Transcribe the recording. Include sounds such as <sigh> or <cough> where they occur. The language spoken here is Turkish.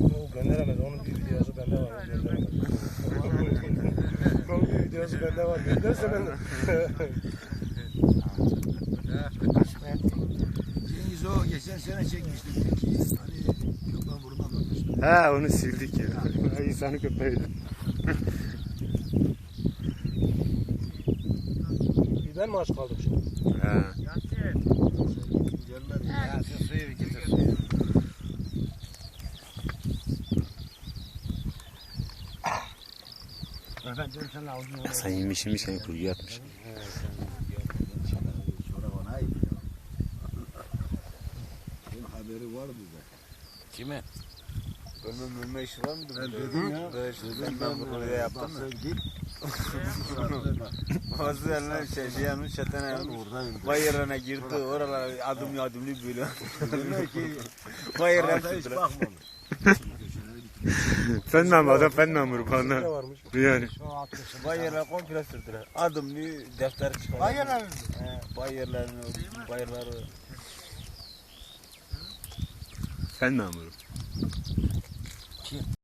O gönderemez. Onun bir videosu bende var. Onun bir videosu bende var. Gönderse ben Cengiz o geçen sene çekmişti. Hani köpek burnu anlatmıştı. Ha onu sildik ya. İnsanı köpeğiydi. <laughs> bir ben mi aç kaldım şimdi? Ha. Sen yemiş yemiş yani kuyuya atmış. Haberi var bize. Kime? Ölme ölme işi var mıydı? Ben dedim ya. Böyle sen ben bu konuda yaptın mı? Sen git. Bazı yerler şey şey yanmış çeten yanmış. Bayırına girdi oralar adım yadımlı böyle. Demek ki Bayırlar Arada hiç bakmamış. Fen namı adam fen Ne bana. varmış? Yani. Bayırlar komple sürdüler. Adımlı defter çıkardı. Bayırlar. He, bayırların bayırları. Fen namı.